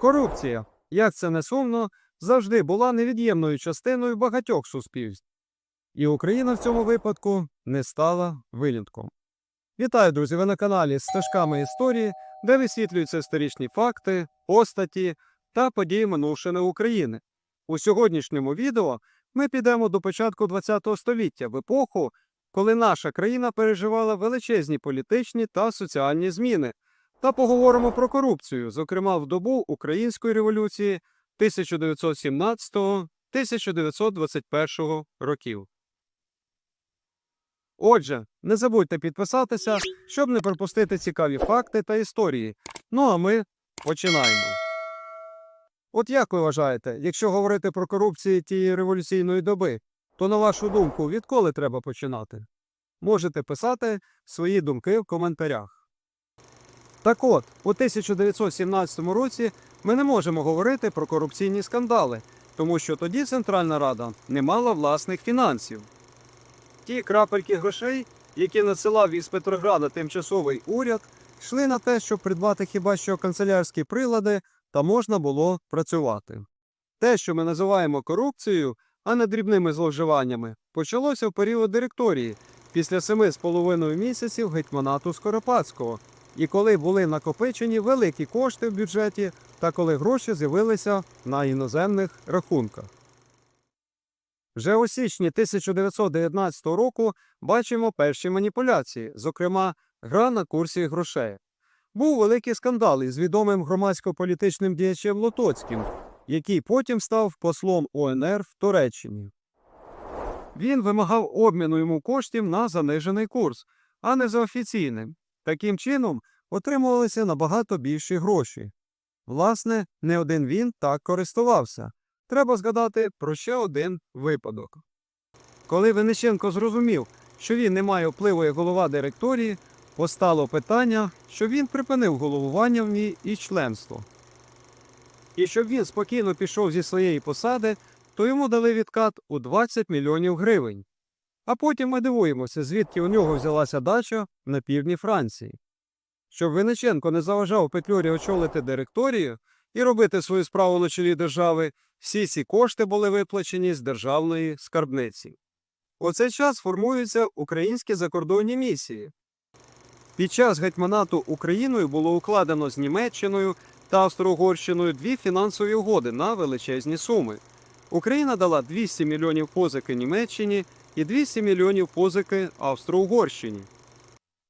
Корупція, як це не сумно, завжди була невід'ємною частиною багатьох суспільств. І Україна в цьому випадку не стала винятком. Вітаю, друзі! Ви на каналі Стежками історії, де висвітлюються історичні факти, постаті та події минувшини України. У сьогоднішньому відео ми підемо до початку ХХ століття в епоху, коли наша країна переживала величезні політичні та соціальні зміни, та поговоримо про корупцію, зокрема в добу Української революції 1917-1921 років. Отже, не забудьте підписатися, щоб не пропустити цікаві факти та історії. Ну а ми починаємо. От як ви вважаєте, якщо говорити про корупцію тієї революційної доби, то на вашу думку, відколи треба починати? Можете писати свої думки в коментарях. Так от, у 1917 році ми не можемо говорити про корупційні скандали, тому що тоді Центральна Рада не мала власних фінансів. Ті крапельки грошей, які надсилав із Петрограда тимчасовий уряд, йшли на те, щоб придбати хіба що канцелярські прилади та можна було працювати. Те, що ми називаємо корупцією, а не дрібними зловживаннями, почалося в період директорії після семи з половиною місяців гетьманату Скоропадського, і коли були накопичені великі кошти в бюджеті та коли гроші з'явилися на іноземних рахунках. Вже у січні 1919 року бачимо перші маніпуляції, зокрема, гра на курсі грошей. Був великий скандал із відомим громадсько-політичним діячем Лотоцьким, який потім став послом УНР в Туреччині. Він вимагав обміну йому коштів на занижений курс, а не за офіційним. Таким чином отримувалися набагато більші гроші. Власне, не один він так користувався. Треба згадати про ще один випадок. Коли Вениченко зрозумів, що він не має впливу як голова директорії, постало питання, що він припинив головування в ній і членство. І щоб він спокійно пішов зі своєї посади, то йому дали відкат у 20 мільйонів гривень. А потім ми дивуємося, звідки у нього взялася дача на півдні Франції. Щоб Винниченко не заважав Петлюрі очолити директорію і робити свою справу на чолі держави, всі ці кошти були виплачені з державної скарбниці. У цей час формуються українські закордонні місії. Під час гетьманату Україною було укладено з Німеччиною та Австро-Угорщиною дві фінансові угоди на величезні суми. Україна дала 200 мільйонів позики Німеччині і 200 мільйонів позики Австро-Угорщині.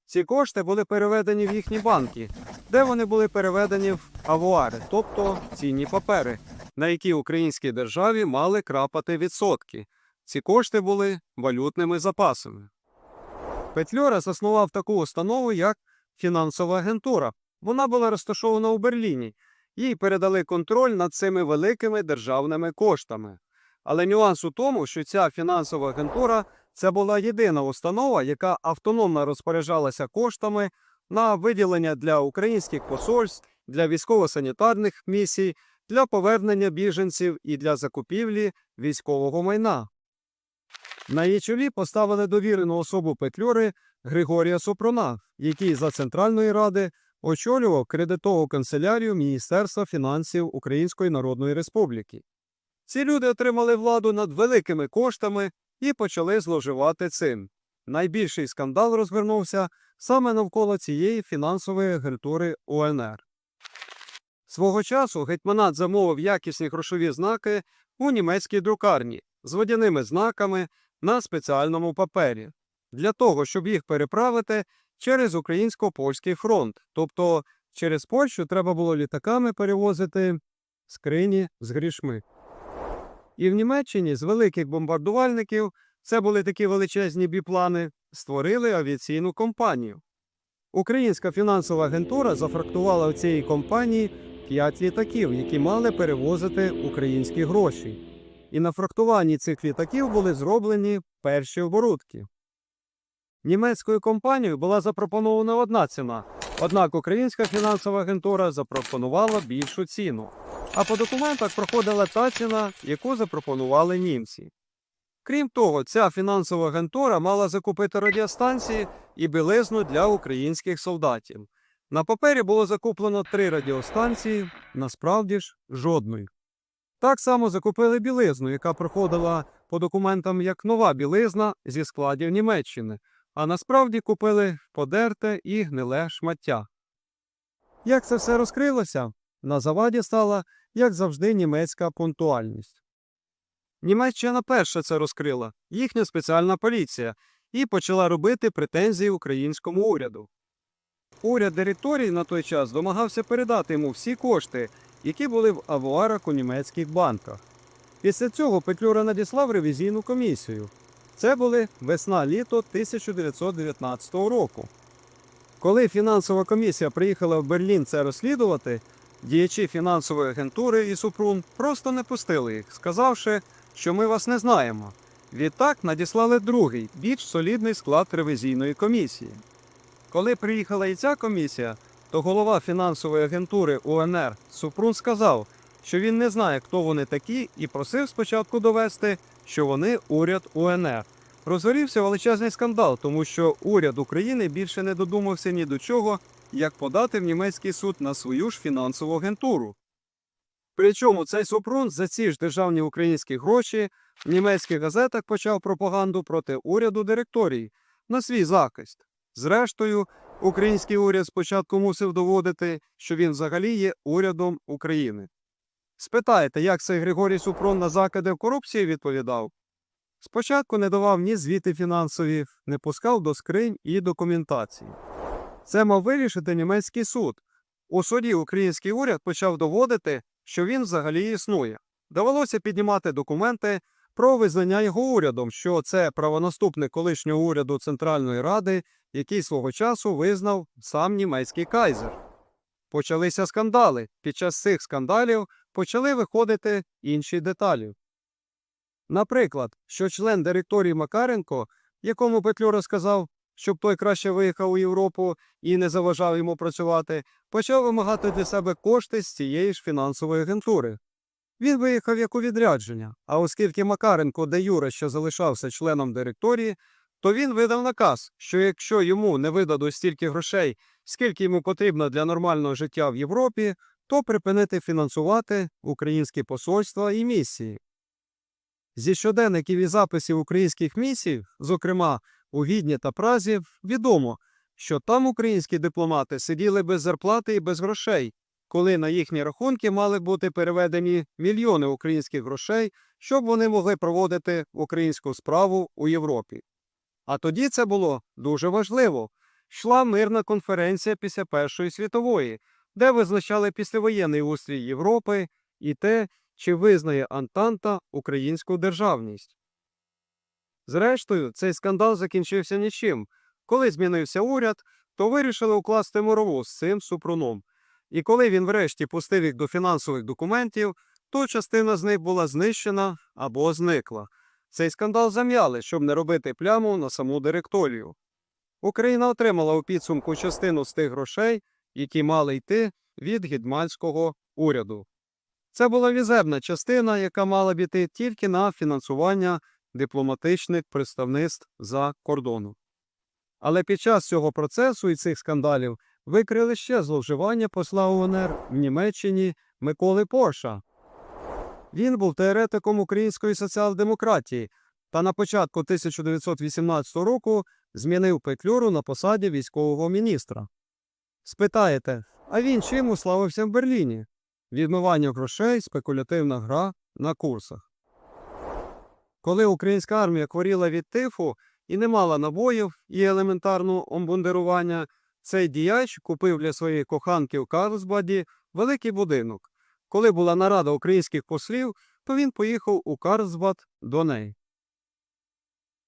Ці кошти були переведені в їхні банки, де вони були переведені в авуари, тобто цінні папери, на які українській державі мали крапати відсотки. Ці кошти були валютними запасами. Петлюра заснував таку установу, як фінансова агентура. Вона була розташована у Берліні. Їй передали контроль над цими великими державними коштами. Але нюанс у тому, що ця фінансова агентура це була єдина установа, яка автономно розпоряджалася коштами на виділення для українських посольств, для військово-санітарних місій, для повернення біженців і для закупівлі військового майна. На її чолі поставили довірену особу Петлюри Григорія Супруна, який за Центральної Ради очолював кредитову канцелярію Міністерства фінансів Української Народної Республіки. Ці люди отримали владу над великими коштами і почали зловживати цим. Найбільший скандал розвернувся саме навколо цієї фінансової агентури УНР. Свого часу гетьманат замовив якісні грошові знаки у німецькій друкарні з водяними знаками на спеціальному папері для того, щоб їх переправити через українсько-польський фронт. Тобто через Польщу треба було літаками перевозити скрині з грішми. І в Німеччині з великих бомбардувальників, це були такі величезні біплани, створили авіаційну компанію. Українська фінансова агентура зафрактувала у цій компанії 5 літаків, які мали перевозити українські гроші. І на фрактуванні цих літаків були зроблені перші оборудки. Німецькою компанією була запропонована одна ціна, однак українська фінансова агентура запропонувала більшу ціну, а по документах проходила та ціна, яку запропонували німці. Крім того, ця фінансова агентура мала закупити радіостанції і білизну для українських солдатів. На папері було закуплено три радіостанції, насправді ж жодної. Так само закупили білизну, яка проходила по документам як нова білизна зі складів Німеччини, а насправді купили подерте і гниле шмаття. Як це все розкрилося? На заваді стала, як завжди, німецька пунктуальність. Німеччина перша це розкрила, їхня спеціальна поліція, і почала робити претензії українському уряду. Уряд директорії на той час домагався передати йому всі кошти, які були в авуарах у німецьких банках. Після цього Петлюра надіслав ревізійну комісію. Це були весна-літо 1919 року. Коли фінансова комісія приїхала в Берлін це розслідувати, діячі фінансової агентури і Супрун просто не пустили їх, сказавши, що ми вас не знаємо. Відтак надіслали другий, більш солідний склад ревізійної комісії. Коли приїхала і ця комісія, то голова фінансової агентури УНР Супрун сказав, що він не знає, хто вони такі, і просив спочатку довести, що вони уряд УНР. Розгорівся величезний скандал, тому що уряд України більше не додумався ні до чого, як подати в німецький суд на свою ж фінансову агентуру. Причому цей Супрун за ці ж державні українські гроші в німецьких газетах почав пропаганду проти уряду директорії на свій захист. Зрештою, український уряд спочатку мусив доводити, що він взагалі є урядом України. Спитаєте, як цей Григорій Супрун на закиди в корупції відповідав? Спочатку не давав ні звіти фінансові, не пускав до скринь і документації. Це мав вирішити німецький суд. У суді український уряд почав доводити, що він взагалі існує. Довелося піднімати документи про визнання його урядом, що це правонаступник колишнього уряду Центральної Ради, який свого часу визнав сам німецький кайзер. Почалися скандали. Під час цих скандалів почали виходити інші деталі. Наприклад, що член директорії Макаренко, якому Петлюра сказав, щоб той краще виїхав у Європу і не заважав йому працювати, почав вимагати для себе кошти з цієї ж фінансової агентури. Він виїхав як у відрядження, а оскільки Макаренко де Юра ще залишався членом директорії, то він видав наказ, що якщо йому не видадуть стільки грошей, скільки йому потрібно для нормального життя в Європі, то припинити фінансувати українські посольства і місії. Зі щоденників і записів українських місій, зокрема у Відні та Празі, відомо, що там українські дипломати сиділи без зарплати і без грошей, коли на їхні рахунки мали бути переведені мільйони українських грошей, щоб вони могли проводити українську справу у Європі. А тоді це було дуже важливо. Йшла мирна конференція після Першої світової, де визначали післявоєнний устрій Європи і те, чи визнає Антанта українську державність. Зрештою, цей скандал закінчився нічим. Коли змінився уряд, то вирішили укласти мирову з цим супруном. І коли він врешті пустив їх до фінансових документів, то частина з них була знищена або зникла. Цей скандал зам'яли, щоб не робити пляму на саму директорію. Україна отримала у підсумку частину з тих грошей, які мали йти від гідмальського уряду. Це була візебна частина, яка мала б іти тільки на фінансування дипломатичних представництв за кордону. Але під час цього процесу і цих скандалів викрили ще зловживання посла УНР в Німеччині Миколи Порша. Він був теоретиком української соціал-демократії та на початку 1918 року змінив Петлюру на посаді військового міністра. Спитаєте, а він чим уславився в Берліні? Відмивання грошей, спекулятивна гра на курсах. Коли українська армія хворіла від тифу і не мала набоїв і елементарного омбундирування, цей діяч купив для своєї коханки в Карлсбаді великий будинок. Коли була нарада українських послів, то він поїхав у Карлсбад до неї.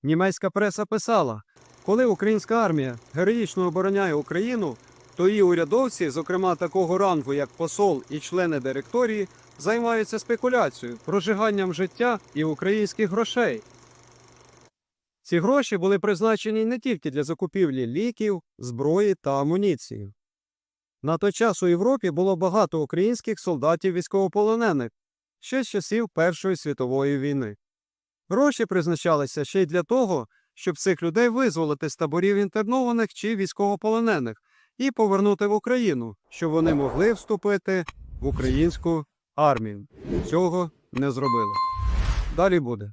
Німецька преса писала, коли українська армія героїчно обороняє Україну, то її урядовці, зокрема такого рангу, як посол і члени директорії, займаються спекуляцією, прожиганням життя і українських грошей. Ці гроші були призначені не тільки для закупівлі ліків, зброї та амуніції. На той час у Європі було багато українських солдатів військовополонених ще з часів Першої світової війни. Гроші призначалися ще й для того, щоб цих людей визволити з таборів інтернованих чи військовополонених, і повернути в Україну, щоб вони могли вступити в українську армію. Цього не зробили. Далі буде.